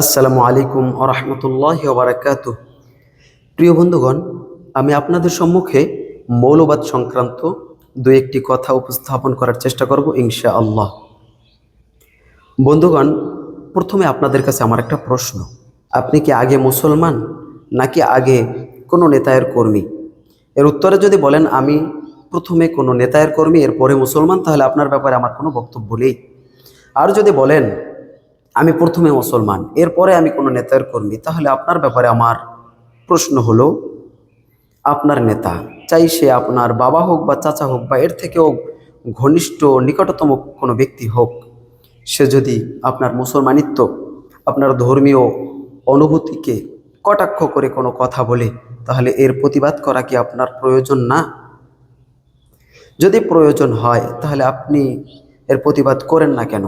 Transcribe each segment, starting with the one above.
আসসালামু আলাইকুম আরহামতুল্লাহ বারাকাতু। প্রিয় বন্ধুগণ, আমি আপনাদের সম্মুখে মৌলবাদ সংক্রান্ত দু একটি কথা উপস্থাপন করার চেষ্টা করব ইনশা আল্লাহ বন্ধুগণ, প্রথমে আপনাদের কাছে আমার একটা প্রশ্ন। আপনি কি আগে মুসলমান নাকি আগে কোনো নেতায়ের কর্মী? এর উত্তরে যদি বলেন আমি প্রথমে কোনো নেতায়ের কর্মী, এরপরে মুসলমান, তাহলে আপনার ব্যাপারে আমার কোনো বক্তব্য নেই। আর যদি বলেন আমি প্রথমে মুসলমান, এরপরে আমি কোনো নেতার কর্মী। তাহলে আপনার ব্যাপারে আমার প্রশ্ন হলো, আপনার নেতা, চাই সে আপনার বাবা হোক বা চাচা হোক বা এর থেকেও ঘনিষ্ঠ, নিকটতম কোনো ব্যক্তি হোক, সে যদি আপনার মুসলমানিত্ব, আপনার ধর্মীয় অনুভূতিকে কটাক্ষ করে কোনো কথা বলে, তাহলে এর প্রতিবাদ করা কি আপনার প্রয়োজন না? যদি প্রয়োজন হয়, তাহলে আপনি এর প্রতিবাদ করেন না কেন?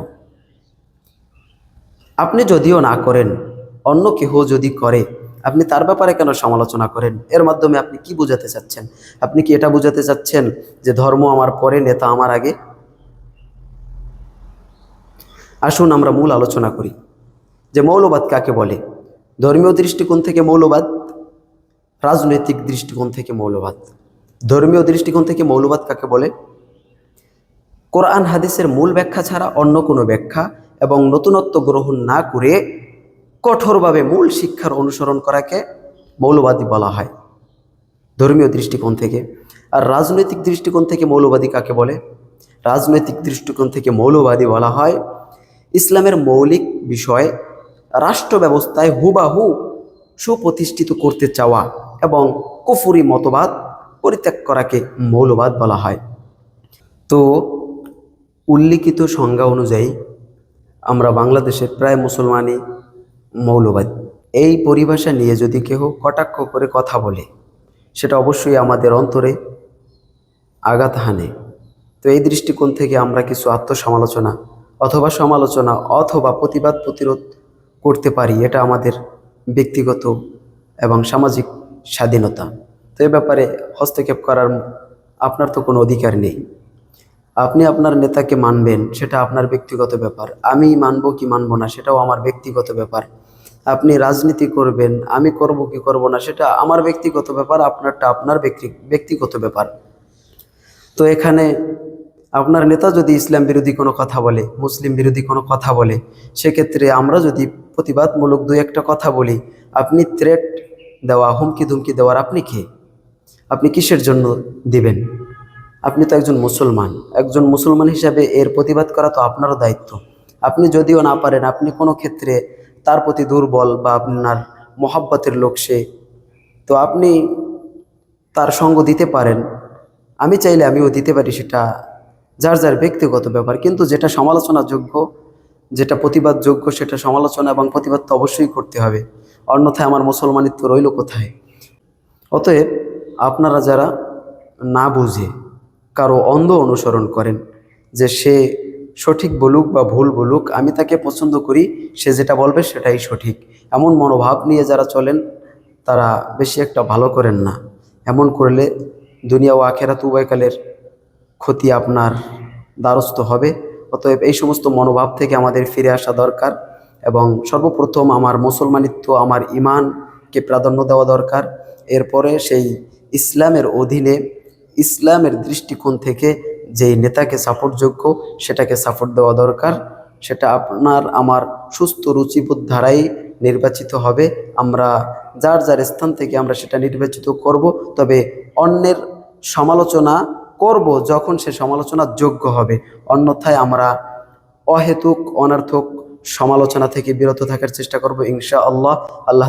আপনি যদিও না করেন, অন্য কেহ যদি করে, আপনি তার ব্যাপারে কেন সমালোচনা করেন? এর মাধ্যমে আপনি কি বোঝাতে চাচ্ছেন? আপনি কি এটা বোঝাতে চাচ্ছেন যে ধর্ম আমার পরে, নেতা আমার আগে? আসুন আমরা মূল আলোচনা করি। যে মৌলবাদ কাকে বলে? ধর্মীয় দৃষ্টিকোণ থেকে মৌলবাদ, রাজনৈতিক দৃষ্টিকোণ থেকে মৌলবাদ। ধর্মীয় দৃষ্টিকোণ থেকে মৌলবাদ কাকে বলে? কোরআন হাদিসের মূল ব্যাখ্যা ছাড়া অন্য কোনো ব্যাখ্যা এবং নতুনত্ব গ্রহণ না করে কঠোরভাবে মূল শিক্ষার অনুসরণ করাকে মৌলবাদী বলা হয়। ধর্মীয় দৃষ্টিকোণ থেকে। আর রাজনৈতিক দৃষ্টিকোণ থেকে মৌলবাদী কাকে বলে? রাজনৈতিক দৃষ্টিকোণ থেকে মৌলবাদী বলা হয় ইসলামের মৌলিক বিষয় রাষ্ট্র ব্যবস্থায় হুবাহু সুপ্রতিষ্ঠিত করতে চাওয়া এবং কুফুরি মতবাদ পরিত্যাগ করাকে মৌলবাদ বলা হয়। তো উল্লিখিত সংজ্ঞা অনুযায়ী আমরা বাংলাদেশের প্রায় মুসলমানই মৌলবাদ। এই পরিভাষা নিয়ে যদি কেহ কটাক্ষ করে কথা বলে, সেটা অবশ্যই আমাদের অন্তরে আঘাত হানে। তো এই দৃষ্টিকোণ থেকে আমরা কিছু আত্মসমালোচনা অথবা সমালোচনা অথবা প্রতিবাদ প্রতিরোধ করতে পারি, এটা আমাদের ব্যক্তিগত এবং সামাজিক স্বাধীনতা। তো এ ব্যাপারে হস্তক্ষেপ করার আপনার তো কোনো অধিকার নেই। আপনি আপনার নেতাকে মানবেন, সেটা আপনার ব্যক্তিগত ব্যাপার। আমি মানব কি মানব না, সেটাও আমার ব্যক্তিগত ব্যাপার। আপনি রাজনীতি করবেন, আমি করব কি করব না, সেটা আমার ব্যক্তিগত ব্যাপার, আপনারটা আপনার ব্যক্তি ব্যক্তিগত ব্যাপার। তো এখানে আপনার নেতা যদি ইসলাম বিরোধী কোনো কথা বলে, মুসলিম বিরোধী কোনো কথা বলে, সেক্ষেত্রে আমরা যদি প্রতিবাদমূলক দু একটা কথা বলি, আপনি থ্রেট দেওয়া হুমকি ধুমকি দেওয়ার আপনি কে? আপনি কিসের জন্য দিবেন? আপনি তো একজন মুসলমান। একজন মুসলমান হিসাবে এর প্রতিবাদ করা তো আপনারও দায়িত্ব। আপনি যদিও না পারেন, আপনি কোনো ক্ষেত্রে তার প্রতি দুর্বল বা আপনার মহাব্বতের লোক সে। তো আপনি তার সঙ্গ দিতে পারেন। আমি চাইলে আমিও দিতে পারি সেটা যার যার ব্যক্তিগত ব্যাপার। কিন্তু যেটা সমালোচনাযোগ্য, যেটা প্রতিবাদযোগ্য, সেটা সমালোচনা এবং প্রতিবাদ তো অবশ্যই করতে হবে। অন্যথায় আমার মুসলমানিত্ব রইল কোথায়? অতএব আপনারা যারা না বুঝে কারও অন্ধ অনুসরণ করেন যে সে সঠিক বলুক বা ভুল বলুক, আমি তাকে পছন্দ করি, সে যেটা বলবে সেটাই সঠিক। এমন মনোভাব নিয়ে যারা চলেন, তারা বেশি একটা ভালো করেন না। এমন করলে দুনিয়া ও আখেরাত উভয়কালের ক্ষতি আপনার দ্বারস্থ হবে। অতএব এই সমস্ত মনোভাব থেকে আমাদের ফিরে আসা দরকার এবং সর্বপ্রথম আমার মুসলমানিত্ব, আমার ইমানকে প্রাধান্য দেওয়া দরকার। এরপরে সেই ইসলামের অধীনে ইসলামের দৃষ্টিকোণ থেকে যেই নেতাকে সাপোর্টযোগ্য সেটাকে সাপোর্ট দেওয়া দরকার। সেটা আপনার আমার সুস্থ রুচিবোধ ধারাই নির্বাচিত হবে। আমরা যার যার স্থান থেকে আমরা সেটা নির্বাচিত করব। তবে অন্যের সমালোচনা করব যখন সে সমালোচনার যোগ্য হবে। অন্যথায় আমরা অহেতুক, অনার্থক সমালোচনা থেকে বিরত থাকার চেষ্টা করব ইনশা আল্লাহ আল্লাহ